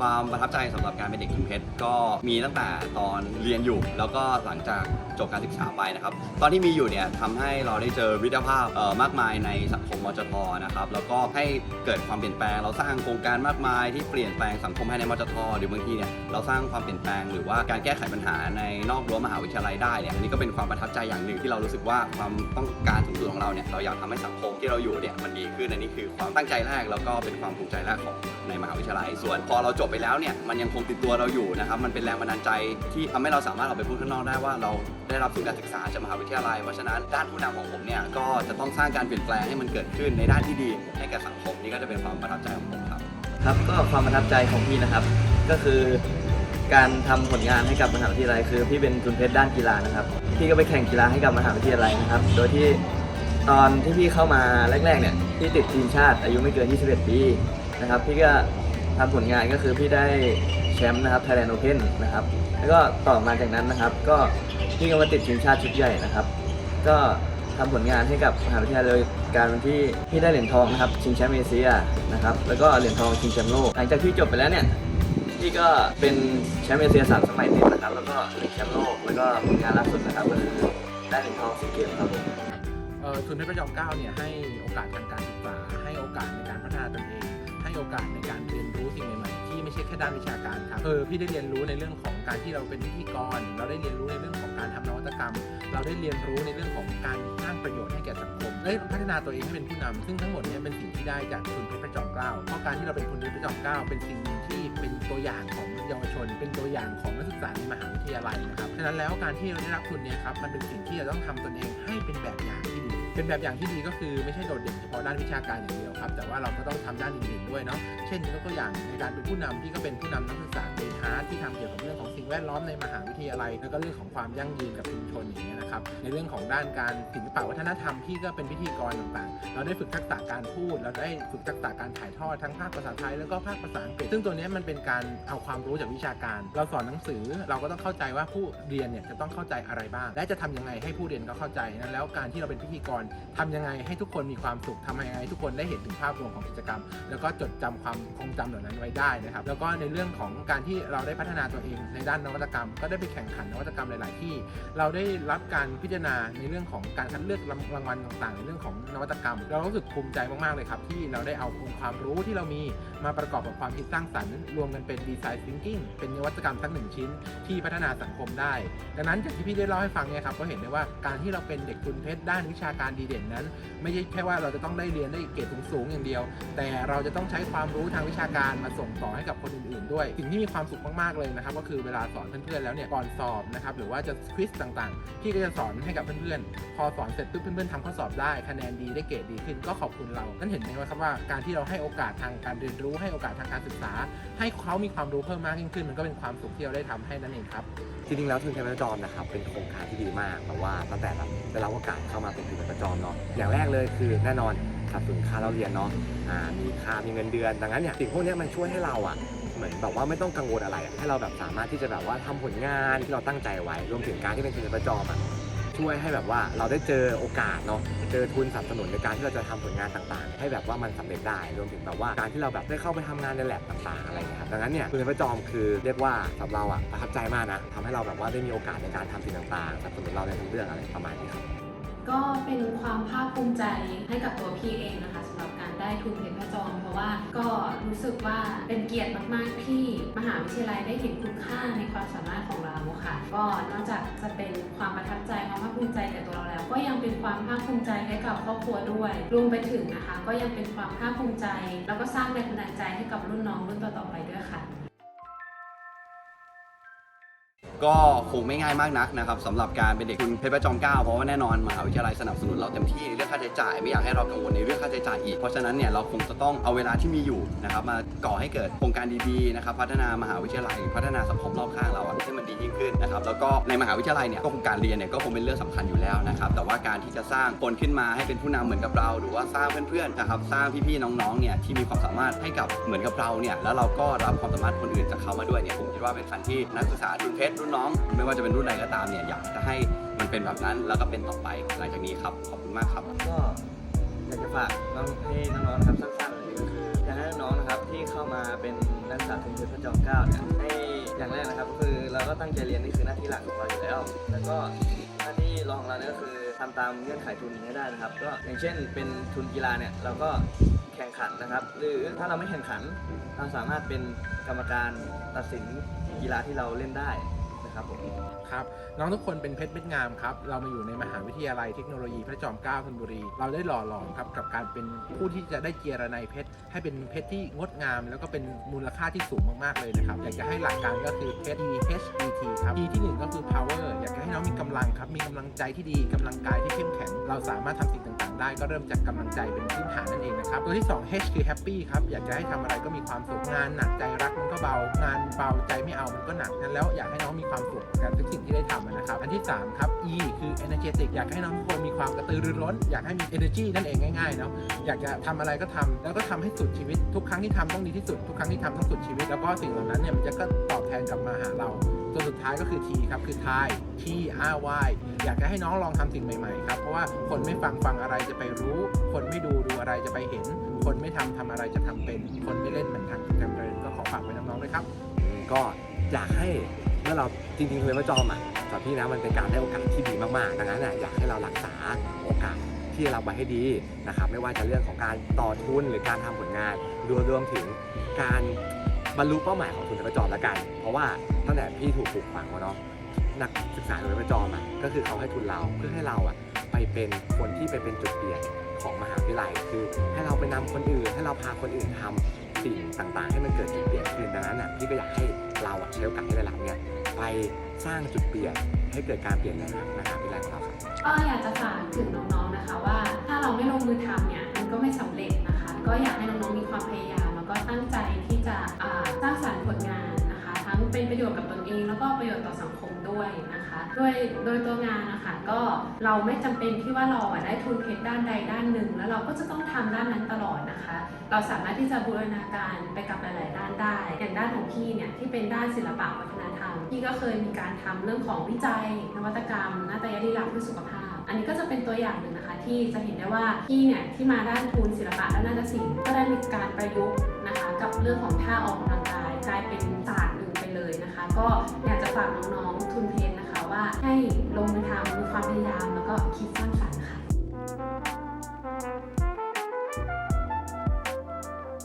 ความประทับใจสำหรับการเป็นเด็กทุนเพชรก็มีตั้งแต่ตอนเรียนอยู่ แล้วก็หลังจากจบการศึกษาไปนะครับ ตอนที่มีอยู่เนี่ยทำให้เราได้เจอวิทยาภาพเอ่อมากมายในสังคมมจทนะครับ แล้วก็ให้เกิดความเปลี่ยนแปลง เราสร้างโครงการมากมายที่เปลี่ยนแปลงสังคมภายในมจทหรือบางทีเนี่ยเราสร้างความเปลี่ยนแปลงหรือว่าการแก้ไขปัญหาในนอกรั้วมหาวิทยาลัยได้เนี่ยอันนี้ก็เป็นความประทับใจอย่างหนึ่งที่เรารู้สึกว่าความต้องการสูงสุดของเราเนี่ยเราอยากทำให้สังคมที่เราอยู่เนี่ยมันดีขึ้นอันนี้คือความตั้งใจแรกแล้วก็เป็นความภูมิใจแรกของในมหาวิทยาลัย ส่วนพอเราจบไปแล้วเนี่ยมันยังคงติดตัวเราอยู่นะครับมันเป็นแรงบันดาลใจที่ทำให้เราสามารถออกไปพูดข้างนอกได้ว่าเราได้รับทุนการศึกษาจากมหาวิทยาลัยเพราะฉะนั้นด้านผู้นำของผมเนี่ยก็จะต้องสร้างการเปลี่ยนแปลงให้มันเกิดขึ้นในด้านที่ดีให้แก่สังคมนี่ก็จะเป็นความประทับใจของผมครับครับก็ความประทับใจของพี่นะครับ ก็คือการทำผลงานให้กับมหาวิทยาลัยคือพี่เป็นทุนเพชรด้านกีฬานะครับพี่ก็ไปแข่งกีฬาให้กับมหาวิทยาลัยนะครับ โดยที่ตอนที่พี่เข้ามาแรกๆเนี่ยพี่ติดทีมชาติอายุไม่เกิน 21 ปีนะครับ พี่ก็ ทำผลงานก็คือพี่ได้แชมป์นะครับ Thailand Open นะครับ แล้วก็ต่อมาจากนั้นนะครับ ก็พี่ก็มาติดทีมชาติชุดใหญ่นะครับ ก็ทำผลงานให้กับมหาวิทยาลัยการที่พี่ได้เหรียญทองนะครับชิงแชมป์เอเชียนะครับ แล้วก็เหรียญทองชิงแชมป์โลก หลังจากที่จบไปแล้วเนี่ยพี่ก็เป็นแชมป์เอเชียสามสมัยติดนะครับ แล้วก็เหรียญแชมป์โลก แล้วก็ผลงานล่าสุดนะครับก็คือได้เหรียญทองซีเกมครับผมเออทุนเพชรประจอมเก้าเนี่ยให้โอกาสทางการศึกษาให้โอกาสในการพัฒนาตนเอง ให้โอกาสในการเรียนรู้สิ่งใหม่ๆที่ไม่ใช่แค่ด้านวิชาการครับเออพี่ได้เรียนรู้ในเรื่องของการที่เราเป็นพิธีกร เราได้เรียนรู้ในเรื่องของการทำนวัตกรรม เราได้เรียนรู้ในเรื่องของการสร้างประโยชน์ให้แก่สังคมได้พัฒนาตัวเองให้เป็นผู้นำซึ่งทั้งหมดนี้เป็นสิ่งที่ได้จากคุณเพชรประจอมเกล้าเพราะการที่เราเป็นคุณเพชรประจอมเกล้าเป็นสิ่งหนึ่งที่เป็นตัวอย่างของ เยาวชน เป็นตัวอย่างของนักศึกษาในมหาวิทยาลัยนะครับฉะนั้นแล้วการที่เราได้รับทุนเนี่ยครับมันเป็นสิ่งที่เราต้องทำตนเองให้เป็นแบบอย่างที่ดีเป็นแบบอย่างที่ดีก็คือไม่ใช่โดดเด่นเฉพาะด้านวิชาการอย่างเดียวครับแต่ว่าเราก็ต้องทำด้านอื่นๆด้วยเนาะเช่นยกตัวอย่างในการเป็นผู้นำที่ก็เป็นผู้นำนักศึกษาเตฮาร์ที่ทำเกี่ยวกับเรื่องของสิ่งแวดล้อมในมหาวิทยาลัย แล้วก็เรื่องของความยั่งยืนกับชุมชนอย่างเงี้ยนะครับในเรื่องของด้านการศิลปะวัฒนธรรมที่ก็เป็นพิธีกรต่างๆ เราได้ฝึกทักษะการพูด เราได้ฝึกทักษะการถ่ายทอดทั้งภาคภาษาไทยแล้วก็ภาคภาษาอังกฤษซึ่งตัวนี้มันเป็นการเอาความรู้จากวิชาการ เราสอนหนังสือเราก็ต้องเข้าใจว่าผู้เรียนเนี่ยจะต้องเข้าใจอะไรบ้าง และจะทำยังไงให้ผู้เรียนเขาเข้าใจนั้นแล้วการที่เราเป็นพิธีกรทำยังไงให้ทุกคนมีความสุขทำยังไงทุกคนได้เห็นถึงภาพรวมของกิจกรรม แล้วก็จดจำความคงจำเหล่านั้นไว้ได้นะครับ แล้วก็ในเรื่องของการที่เราได้พัฒนาตัวเองในด้านนวัตกรรม ก็ได้ไปแข่งขันนวัตกรรมหลาย ๆ ที่ เราได้รับการพิจารณาในเรื่องของการคัดเลือกรางวัลต่าง ๆ ในเรื่องของนวัตกรรม เรารู้สึกภูมิใจมาก ๆ เลยครับที่เราได้เอาองค์ความรู้ที่เรามีมาประกอบกับความคิดสร้างสรรค์รวมกันเป็นดีไซน์ทิงกิงเป็นนวัตกรรมทั้งหนึ่งชิ้นที่พัฒนาสังคมได้ ดังนั้นจากที่พี่ได้เล่าให้ฟังเนี่ยครับก็เห็นได้ว่าการที่เราเป็นเด็กทุนเพชรด้านวิชาการดีเด่นนั้น ไม่ใช่แค่ว่าเราจะต้องได้เรียนได้เกรดสูงๆอย่างเดียว แต่เราจะต้องใช้ความรู้ทางวิชาการมาส่งต่อให้กับคนอื่นๆด้วย สิ่งที่มีความสุขมากๆเลยนะครับก็คือเวลาสอนเพื่อนๆแล้วเนี่ยก่อนสอบนะครับหรือว่าจะควิสต่างๆพี่ก็จะสอนให้กับเพื่อนๆพอสอนเสร็จปุ๊บเพื่อนๆทำข้อสอบได้คะแนนดีได้เกรดดีขึ้นก็ขอบคุณเรานั่นเห็นไหมครับว่าการที่เราให้โอกาสทางการเรียนรู้ให้โอกาสทางการศึกษา ให้เขามีความรู้เพิ่มมากยิ่งขึ้นมันก็เป็นความสุขที่เราได้ทำให้นั่นเองครับจริงๆแล้วทุนการประจอมนะครับเป็นโครงการที่ดีมากแต่ว่าตั้งแต่แบบได้รับโอกาสเข้ามาเป็นทุนการปญจอมเนาะอย่างแรกเลยคือแน่นอนสับสนุนค่าเราเรียนเนาะอ่ามีค่ามีเงินเดือน ดังนั้นเนี่ยสิ่งพวกนี้มันช่วยให้เราอะเหมือนแบบว่าไม่ต้องกังวลอะไรให้เราแบบสามารถที่จะแบบว่าทำผลงานที่เราตั้งใจไว้รวมถึงการที่เป็นทุนการปญจอมอะ ช่วยให้แบบว่าเราได้เจอโอกาสเนาะเจอทุนสนับสนุนในการที่เราจะทำผลงานต่างๆ ให้แบบว่ามันสำเร็จได้รวมถึงแบบว่าการที่เราแบบได้เข้าไปทำงานในแลบต่างๆอะไรเงี้ยครับดังนั้นเนี่ยคุณพระจอมคือเรียกว่าสำหรับเราอะประทับใจมากนะทำให้เราแบบว่าได้มีโอกาสในการทำสิ่งต่างๆสนับสนุนเราในทุกเรื่องอะไรประมาณนี้ครับก็เป็นความภาคภูมิใจให้กับตัวพี่เองนะคะสำหรับ ได้ทุนเห็นพระจอมเพราะว่าก็รู้สึกว่าเป็นเกียรติมากๆที่มหาวิทยาลัยได้เห็นคุณค่าในความสามารถของเราค่ะ ก็นอกจากจะเป็นความประทับใจความภาคภูมิใจแก่ตัวเราแล้ว ก็ยังเป็นความภาคภูมิใจให้กับครอบครัวด้วยรวมไปถึงนะคะ ก็ยังเป็นความภาคภูมิใจ แล้วก็สร้างแรงบันดาลใจให้กับรุ่นน้องรุ่นต่อๆไปด้วยค่ะ ก็คงไม่ง่ายมากนักนะครับสำหรับการเป็นเด็กทุนเพชรประจอมเกล้าเพราะว่าแน่นอนมหาวิทยาลัยสนับสนุนเราเต็มที่ในเรื่องค่าใช้จ่ายไม่อยากให้เรากังวลในเรื่องค่าใช้จ่ายอีก เพราะฉะนั้นเนี่ยเราคงจะต้องเอาเวลาที่มีอยู่นะครับมาก่อให้เกิดโครงการดีๆนะครับพัฒนามหาวิทยาลัย พัฒนาสังคมรอบข้างเราให้มันดียิ่งขึ้นนะครับแล้วก็ในมหาวิทยาลัยเนี่ยก็คงการเรียนเนี่ยก็คงเป็นเรื่องสำคัญอยู่แล้วนะครับแต่ว่าการที่จะสร้างคนขึ้นมาให้เป็นผู้นำเหมือนกับเรา หรือว่าสร้างเพื่อนๆนะครับสร้างพี่ๆน้องๆเนี่ยที่มีความสามารถให้กับเหมือนกับเราเนี่ยแล้วเราก็รับความสามารถคนอื่นจากเขามาด้วยเนี่ยผมคิดว่าเป็นคันที่นักศึกษารุ่นเพชรรุ่นน้องไม่ว่าจะเป็นรุ่นใดก็ตามเนี่ยอยากจะให้มันเป็นแบบนั้นแล้วก็เป็นต่อไปหลังจากนี้ครับขอบคุณมากครับ ก็อยากจะฝากน้องให้น้องๆนะครับสั้นๆเลยก็คืออยากให้น้องๆนะครับที่เข้ามาเป็นนักศึกษาทุนพชรพระจอมเกล้าเนี่ยให้อย่างแรกนะครับก็คือเราก็ตั้งใจเรียนนี่คือหน้าที่หลักของเราอยู่แล้ว แล้วก็หน้าที่รองของเราเนี่ยก็คือทำตามเงื่อนไขทุนให้ได้นะครับ ก็อย่างเช่นเป็นทุนกีฬาเนี่ยเราก็แข่งขันนะครับ หรือถ้าเราไม่แข่งขันเราสามารถเป็นกรรมการตัดสินกีฬาที่เราเล่นได้ นะครับผมครับน้องทุกคนเป็นเพชรเม็ดงามครับเรามาอยู่ในมหาวิทยาลัยเทคโนโลยีพระจอมเกล้าธนบุรี เราได้หล่อหลอมครับกับการเป็นผู้ที่จะได้เจียระไนเพชรให้เป็นเพชรที่งดงาม แล้วก็เป็นมูลค่าที่สูงมากๆเลยนะครับอยากจะให้หลักการก็คือเพชร E H E T ครับ E ที่หนึ่งก็คือ power อยากจะให้น้องมีกำลังครับมีกำลังใจที่ดีกำลังกายที่เข้มแข็ง เราสามารถทำสิ่งต่างๆ ได้ก็เริ่มจากกำลังใจเป็นพื้นฐานนั่นเองนะครับตัวที่สอง H คือ happy ครับอยากจะให้ทำอะไรก็มีความสุขงานหนักใจรัก เบางานเบาใจไม่เอามันก็หนักนั้นแล้วอยากให้น้องมีความสุขกับทุกสิ่งที่ได้ทำนะครับ อันที่สามครับ E คือ energetic อยากให้น้องทุกคนมีความกระตือรือร้น อยากให้มี energy นั่นเองง่ายๆเนาะอยากจะทำอะไรก็ทำแล้วก็ทำให้สุดชีวิต ทุกครั้งที่ทำต้องดีที่สุด ทุกครั้งที่ทำต้องสุดชีวิต แล้วก็สิ่งเหล่านั้นเนี่ยมันจะก็ตอบแทนกลับมาหาเราตัวสุดท้ายก็คือ T ครับคือ T T R Y อยากจะให้น้องลองทำสิ่งใหม่ๆครับเพราะว่าคนไม่ฟังฟังอะไรจะไปรู้ คนไม่ดูดูอะไรจะไปเห็น คนไม่ทำทำอะไรจะทำเป็น คนไม่เล่นมันทางจำเป็น น้องๆด้วยครับ ก็อยากให้เมื่อเราจริงๆเลยว่าจอมอะสำหรับพี่นะมันเป็นการได้โอกาสที่ดีมากๆดังนั้นน่ะอยากให้เรารักษาโอกาสที่เราไว้ให้ดีนะครับ ไม่ว่าจะเรื่องของการต่อทุนหรือการทำผลงานรวมรวมถึงการบรรลุเป้าหมายของทุนประจอมละกัน เพราะว่าตั้งแต่พี่ถูกปลูกฝังมาเนาะนักศึกษาทุนประจอมอะก็คือเขาให้ทุนเราเพื่อให้เราอะไปเป็นคนที่ไปเป็นจุดเปลี่ยนของมหาวิทยาลัย คือให้เราไปนำคนอื่น ให้เราพาคนอื่นทำ สิ่งต่างๆ ให้มันเกิดจุดเปลี่ยนขึ้นดังนั้นน่ะพี่ก็อยากให้เราอะใช้โอกาสที่ได้รับเนี่ยไปสร้างจุดเปลี่ยนให้เกิดการเปลี่ยนแปลงมหาวิทยาลัยของเราครับก็อยากจะฝากถึงน้องๆนะคะว่า ถ้าเราไม่ลงมือทำเนี่ยมันก็ไม่สำเร็จนะคะ ก็อยากให้น้องๆมีความพยายามแล้วก็ตั้งใจที่จะสร้างสรรค์ผลงานนะคะ ทั้งเป็นประโยชน์กับตนเอง แล้วก็ประโยชน์ต่อสังคมด้วยนะคะ โดยโดยตัวงานนะคะก็เราไม่จำเป็นที่ว่าเราได้ทุนเพชรด้านใดด้านหนึ่ง แล้วเราก็จะต้องทำด้านนั้นตลอดนะคะ เราสามารถที่จะบูรณาการไปกับหลาย ๆ ด้านได้ อย่างด้านของพี่เนี่ยที่เป็นด้านศิลปะวัฒนธรรมพี่ก็เคยมีการทำเรื่องของวิจัย นวัตกรรมนาฏยดีลักเพื่อสุขภาพ อันนี้ก็จะเป็นตัวอย่างหนึ่งนะคะ ที่จะเห็นได้ว่าพี่เนี่ยที่มาด้านทุนศิลปะและนาฏศิลป์ก็ได้มีการประยุกต์นะคะ กับเรื่องของท่าออกกำลังกายกลายเป็นศาสตร์หนึ่ง เลยนะคะ ก็อยากจะฝากน้องๆทุนเพนนะคะว่าให้ลงมือทำมีความพยายามแล้วก็คิดสร้างสรรค์ค่ะ